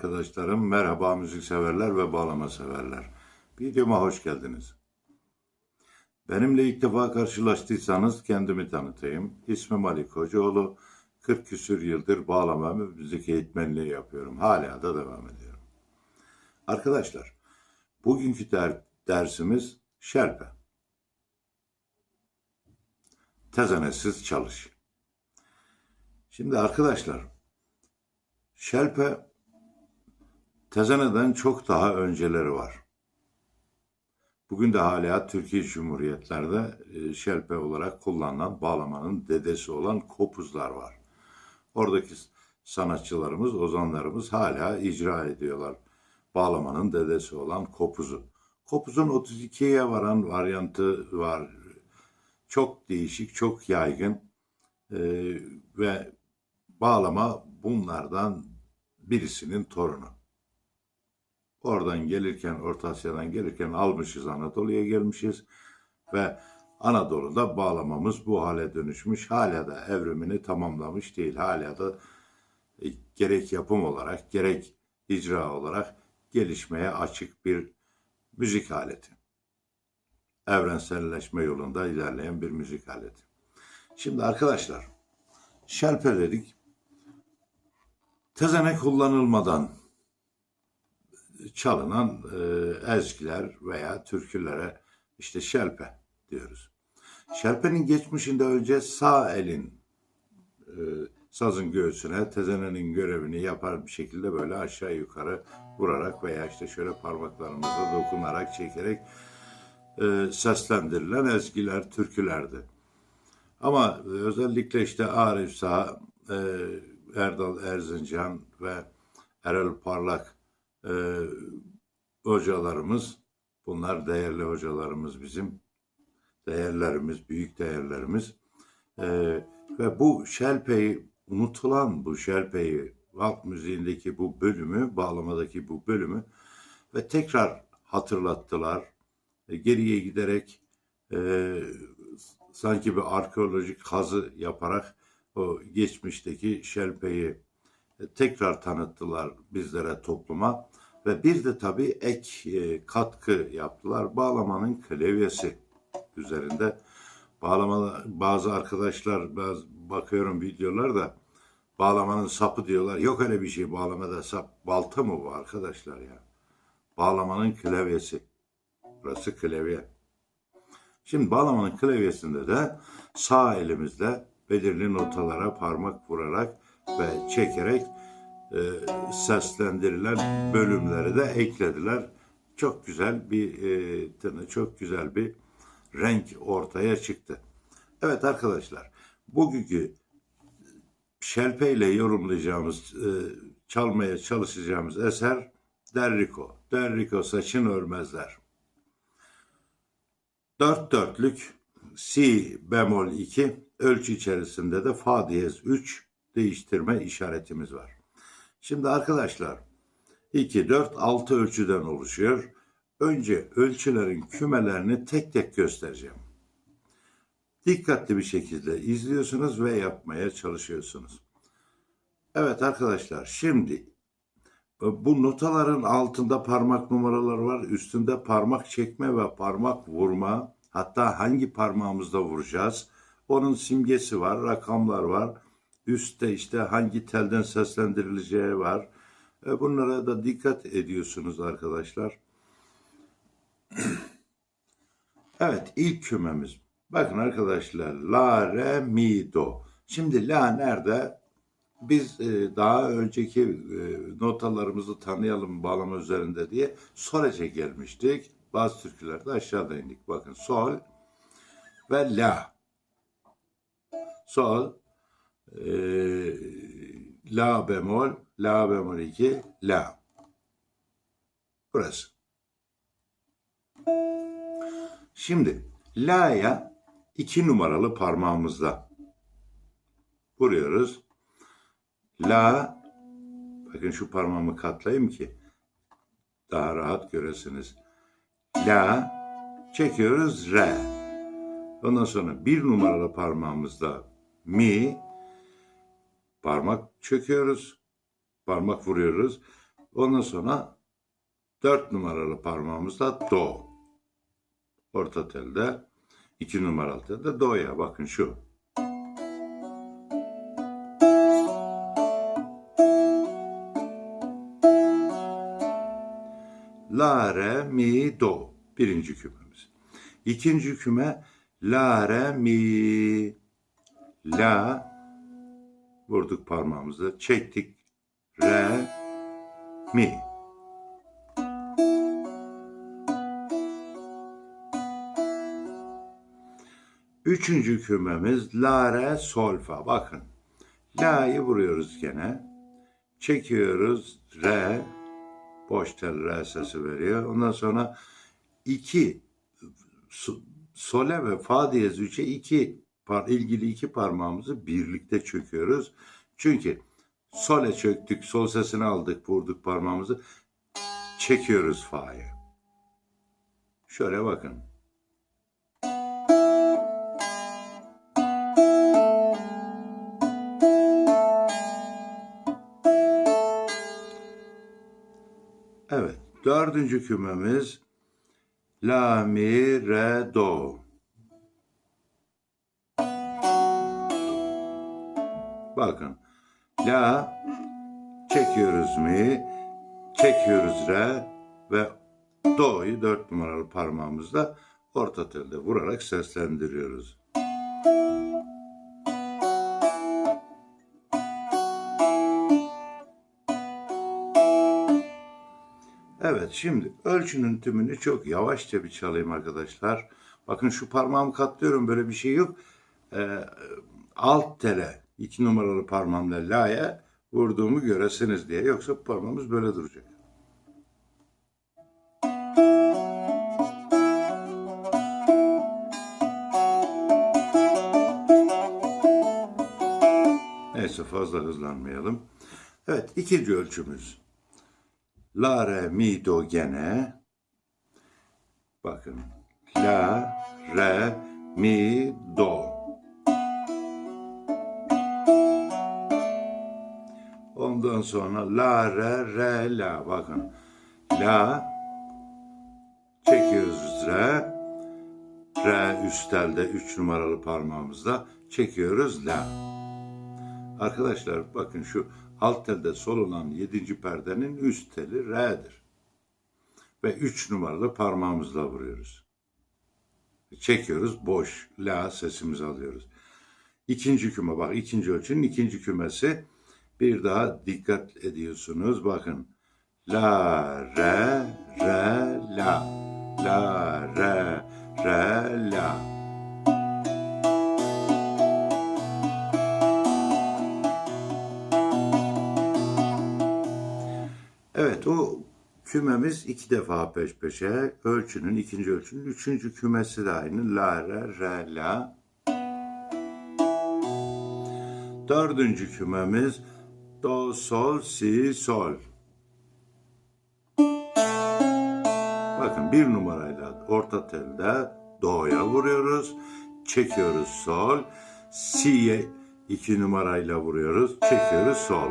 Arkadaşlarım, merhaba müzik severler ve bağlama severler. Videoma hoş geldiniz. Benimle ilk defa karşılaştıysanız kendimi tanıtayım. İsmim Ali Kocaoğlu. 40 küsür yıldır bağlama ve müzik eğitmenliği yapıyorum. Hala da devam ediyorum. Arkadaşlar, bugünkü der- dersimiz şerpe. Tezenesiz çalış. Şimdi arkadaşlar, Şelpe tezeneden çok daha önceleri var. Bugün de hala Türkiye Cumhuriyetlerde e, şelpe olarak kullanılan bağlamanın dedesi olan kopuzlar var. Oradaki sanatçılarımız, ozanlarımız hala icra ediyorlar bağlamanın dedesi olan kopuzu. Kopuzun 32'ye varan varyantı var. Çok değişik, çok yaygın e, ve bağlama bunlardan birisinin torunu. Oradan gelirken, Orta Asya'dan gelirken almışız Anadolu'ya gelmişiz ve Anadolu'da bağlamamız bu hale dönüşmüş. Hala da evrimini tamamlamış değil. Hala da e, gerek yapım olarak gerek icra olarak gelişmeye açık bir müzik aleti. Evrenselleşme yolunda ilerleyen bir müzik aleti. Şimdi arkadaşlar, şelpe dedik. Tezene kullanılmadan çalınan e, ezgiler veya türkülere işte şelpe diyoruz. Şelpenin geçmişinde önce sağ elin e, sazın göğsüne tezenenin görevini yapar bir şekilde böyle aşağı yukarı vurarak veya işte şöyle parmaklarımızla dokunarak çekerek e, seslendirilen ezgiler, türkülerdi. Ama özellikle işte Arif Sağ, Erdal Erzincan ve Erol Parlak e, hocalarımız, bunlar değerli hocalarımız bizim, değerlerimiz, büyük değerlerimiz. E, ve bu şelpeyi, unutulan bu şelpeyi, halk müziğindeki bu bölümü, bağlamadaki bu bölümü ve tekrar hatırlattılar. E, geriye giderek e, sanki bir arkeolojik kazı yaparak o geçmişteki şelpeyi e, tekrar tanıttılar bizlere topluma ve bir de tabii ek e, katkı yaptılar. Bağlamanın klavyesi üzerinde bağlama bazı arkadaşlar bazı bakıyorum videolarda bağlamanın sapı diyorlar. Yok öyle bir şey bağlamada sap. Balta mı bu arkadaşlar ya? Bağlamanın klavyesi. Burası klavye. Şimdi bağlamanın klavyesinde de sağ elimizle belirli notalara parmak vurarak ve çekerek e, seslendirilen bölümleri de eklediler. Çok güzel bir e, çok güzel bir renk ortaya çıktı. Evet arkadaşlar, bugünkü şelpe ile yorumlayacağımız, e, çalmaya çalışacağımız eser Derriko. Derriko saçın örmezler. Dört dörtlük si bemol 2 ölçü içerisinde de fa diyez 3 değiştirme işaretimiz var. Şimdi arkadaşlar 2, 4, 6 ölçüden oluşuyor. Önce ölçülerin kümelerini tek tek göstereceğim. Dikkatli bir şekilde izliyorsunuz ve yapmaya çalışıyorsunuz. Evet arkadaşlar şimdi bu notaların altında parmak numaraları var. Üstünde parmak çekme ve parmak vurma. Hatta hangi parmağımızda vuracağız? Onun simgesi var, rakamlar var. Üstte işte hangi telden seslendirileceği var. E bunlara da dikkat ediyorsunuz arkadaşlar. evet ilk kümemiz. Bakın arkadaşlar la, re, mi, do. Şimdi la nerede? Biz e, daha önceki e, notalarımızı tanıyalım bağlama üzerinde diye Soreç'e gelmiştik. Bazı türkülerde aşağıda indik. Bakın sol ve la. Sol, e, la bemol, la bemol 2, la. Burası. Şimdi la'ya iki numaralı parmağımızla vuruyoruz. La, bakın şu parmağımı katlayayım ki daha rahat göresiniz. La, çekiyoruz re. Ondan sonra bir numaralı parmağımızda mi, parmak çöküyoruz. parmak vuruyoruz. Ondan sonra dört numaralı parmağımızla do. Orta telde iki numaralı telde do'ya bakın şu. La, re, mi, do. Birinci kümemiz. İkinci küme la, re, mi. La. Vurduk parmağımızı. Çektik. Re, mi. Üçüncü kümemiz la, re, sol, fa. Bakın. La'yı vuruyoruz gene. Çekiyoruz. Re, boş tel re sesi veriyor. Ondan sonra iki so- sole ve fa diyez üçe iki par, ilgili iki parmağımızı birlikte çöküyoruz. Çünkü sole çöktük, sol sesini aldık, vurduk parmağımızı. Çekiyoruz fa'yı. Şöyle bakın. Evet. Dördüncü kümemiz La, mi, re, do. Bakın. La çekiyoruz mi, çekiyoruz re ve do'yu dört numaralı parmağımızla orta telde vurarak seslendiriyoruz. Evet şimdi ölçünün tümünü çok yavaşça bir çalayım arkadaşlar. Bakın şu parmağımı katlıyorum böyle bir şey yok. Ee, alt tele iki numaralı parmağımla la'ya vurduğumu göresiniz diye. Yoksa parmağımız böyle duracak. Neyse fazla hızlanmayalım. Evet ikinci ölçümüz. La, re, mi, do gene. Bakın. La, re, mi, do. Ondan sonra la, re, re, la. Bakın. La. Çekiyoruz re. Re üst elde 3 numaralı parmağımızla çekiyoruz la. Arkadaşlar bakın şu alt telde sol olan 7. perdenin üst teli re'dir. Ve 3 numaralı parmağımızla vuruyoruz. Çekiyoruz boş la sesimizi alıyoruz. İkinci küme bak ikinci ölçünün ikinci kümesi bir daha dikkat ediyorsunuz bakın. La re re la la re re la Evet o kümemiz iki defa peş peşe. Ölçünün ikinci ölçünün üçüncü kümesi de aynı. La, re, re, la. Dördüncü kümemiz do, sol, si, sol. Bakın bir numarayla orta telde do'ya vuruyoruz. Çekiyoruz sol. Si'ye iki numarayla vuruyoruz. Çekiyoruz sol.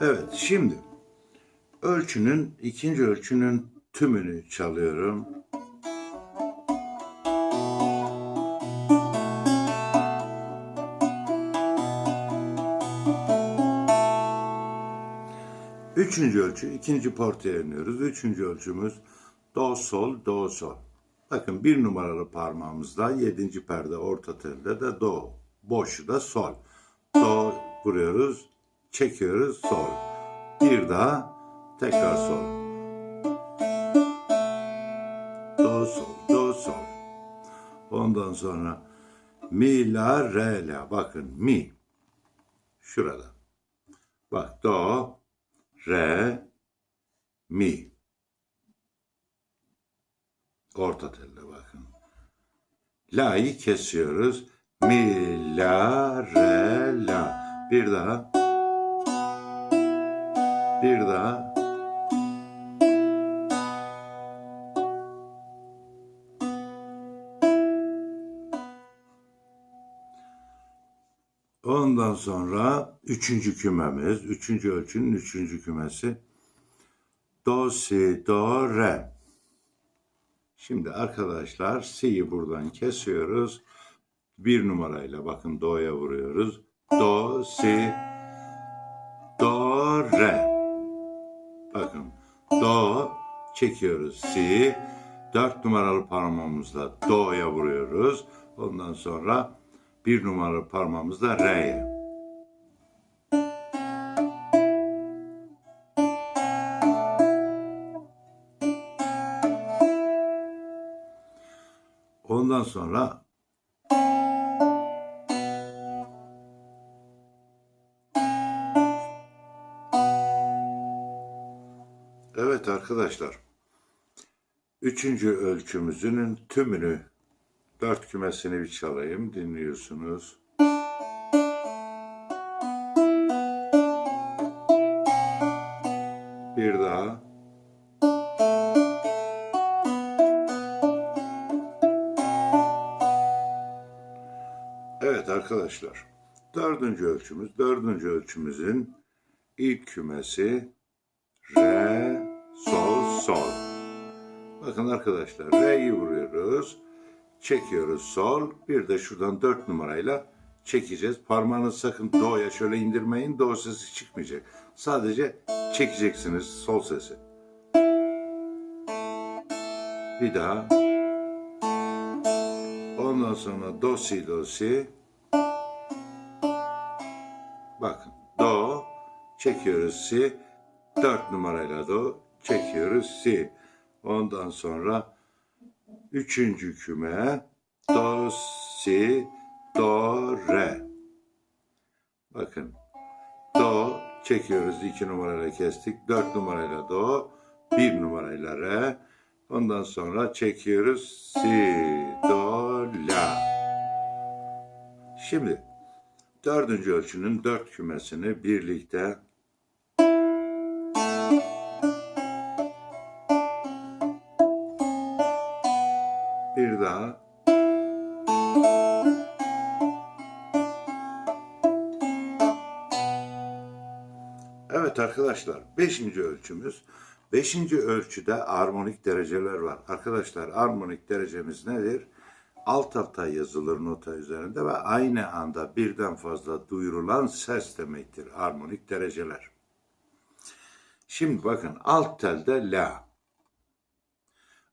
Evet, şimdi ölçünün, ikinci ölçünün tümünü çalıyorum. Üçüncü ölçü, ikinci portaya iniyoruz. Üçüncü ölçümüz do, sol, do, sol. Bakın bir numaralı parmağımızla yedinci perde orta telde de do. Boşu da sol. Do vuruyoruz, çekiyoruz sol. Bir daha tekrar sol. Do sol, do sol. Ondan sonra mi la re la. Bakın mi. Şurada. Bak do, re, mi. Orta telde bakın. La'yı kesiyoruz. Mi, la, re, la. Bir daha. Bir daha. Ondan sonra üçüncü kümemiz, üçüncü ölçünün üçüncü kümesi. Do, si, do, re. Şimdi arkadaşlar si'yi buradan kesiyoruz. Bir numarayla bakın do'ya vuruyoruz. Do, si, do, re. Bakın do çekiyoruz si. Dört numaralı parmağımızla do'ya vuruyoruz. Ondan sonra bir numaralı parmağımızla re'ye. Ondan sonra Evet arkadaşlar. Üçüncü ölçümüzün tümünü dört kümesini bir çalayım. Dinliyorsunuz. Bir daha. Evet arkadaşlar. Dördüncü ölçümüz. Dördüncü ölçümüzün ilk kümesi Re, sol, sol. Bakın arkadaşlar Re'yi vuruyoruz. Çekiyoruz sol. Bir de şuradan dört numarayla çekeceğiz. Parmağınızı sakın do'ya şöyle indirmeyin. Do sesi çıkmayacak. Sadece çekeceksiniz sol sesi. Bir daha. Ondan sonra do si do si. Bakın do çekiyoruz si. Dört numarayla do çekiyoruz si. Ondan sonra üçüncü küme do si do re. Bakın do çekiyoruz iki numarayla kestik. Dört numarayla do bir numarayla re. Ondan sonra çekiyoruz si do la. Şimdi dördüncü ölçünün dört kümesini birlikte arkadaşlar, beşinci ölçümüz. Beşinci ölçüde armonik dereceler var. Arkadaşlar armonik derecemiz nedir? Alt alta yazılır nota üzerinde ve aynı anda birden fazla duyurulan ses demektir armonik dereceler. Şimdi bakın alt telde la.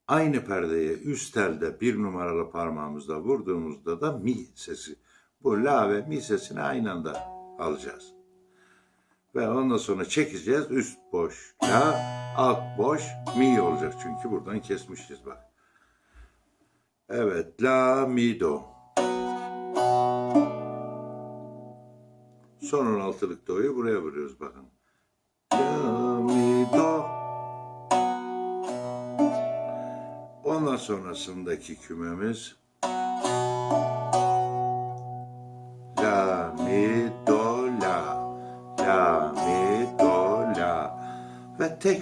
Aynı perdeye üst telde bir numaralı parmağımızla vurduğumuzda da mi sesi. Bu la ve mi sesini aynı anda alacağız. Ve ondan sonra çekeceğiz. Üst boş la, alt boş mi olacak çünkü buradan kesmişiz bak. Evet la mi do. Son 16'lık do'yu buraya vuruyoruz bakın. La mi do. Ondan sonrasındaki kümemiz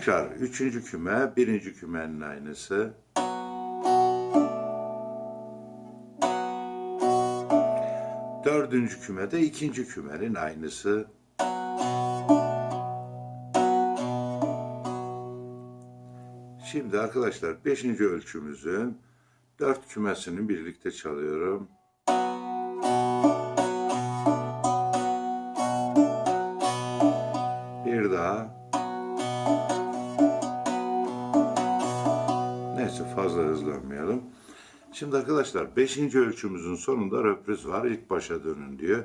tekrar üçüncü küme birinci kümenin aynısı. Dördüncü kümede ikinci kümenin aynısı. Şimdi arkadaşlar beşinci ölçümüzün dört kümesini birlikte çalıyorum. Şimdi arkadaşlar beşinci ölçümüzün sonunda röpriz var. İlk başa dönün diyor.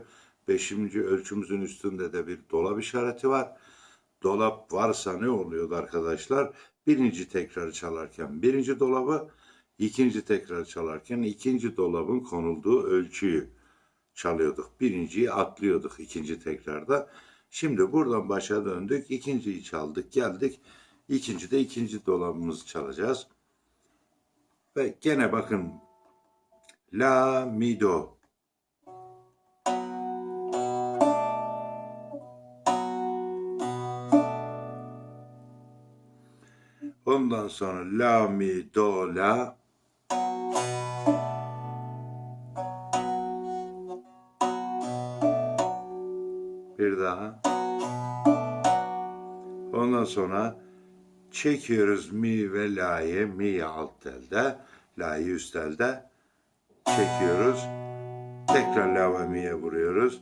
Beşinci ölçümüzün üstünde de bir dolap işareti var. Dolap varsa ne oluyordu arkadaşlar? Birinci tekrar çalarken birinci dolabı, ikinci tekrar çalarken ikinci dolabın konulduğu ölçüyü çalıyorduk. Birinciyi atlıyorduk ikinci tekrarda. Şimdi buradan başa döndük. ikinciyi çaldık geldik. İkinci de ikinci dolabımızı çalacağız. Ve gene bakın La mi do. Ondan sonra la mi do la. daha. Ondan sonra çekiyoruz mi ve la'yı. Mi alt elde, la'yı üst elde. Çekiyoruz. Tekrar la ve mi'ye vuruyoruz.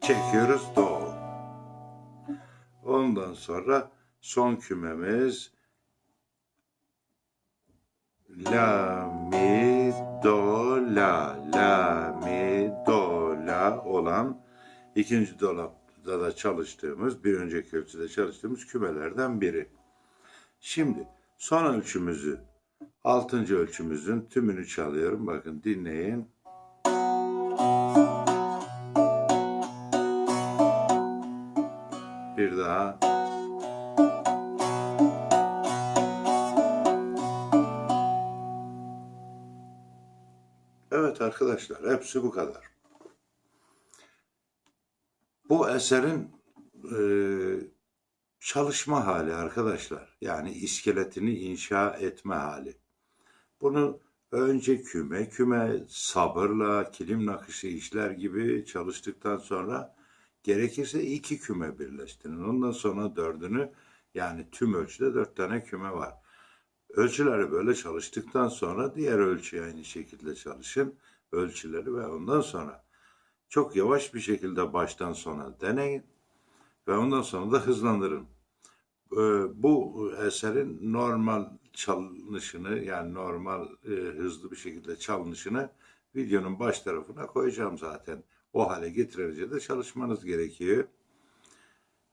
Çekiyoruz do. Ondan sonra son kümemiz La mi do la la mi do la olan ikinci dolapta da çalıştığımız bir önceki ölçüde çalıştığımız kümelerden biri. Şimdi son ölçümüzü altıncı ölçümüzün tümünü çalıyorum. Bakın dinleyin. Bir daha. Evet arkadaşlar hepsi bu kadar. Bu eserin e, çalışma hali arkadaşlar. Yani iskeletini inşa etme hali. Bunu önce küme, küme sabırla, kilim nakışı işler gibi çalıştıktan sonra gerekirse iki küme birleştirin. Ondan sonra dördünü yani tüm ölçüde dört tane küme var. Ölçüleri böyle çalıştıktan sonra diğer ölçüye aynı şekilde çalışın. Ölçüleri ve ondan sonra çok yavaş bir şekilde baştan sona deneyin ve ondan sonra da hızlandırın. Ee, Bu eserin normal çalınışını yani normal e, hızlı bir şekilde çalınışını videonun baş tarafına koyacağım zaten. O hale getirince de çalışmanız gerekiyor.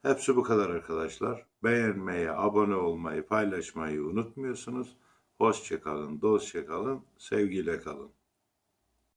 Hepsi bu kadar arkadaşlar. Beğenmeyi, abone olmayı, paylaşmayı unutmuyorsunuz. Hoşçakalın, dostça kalın, sevgiyle kalın.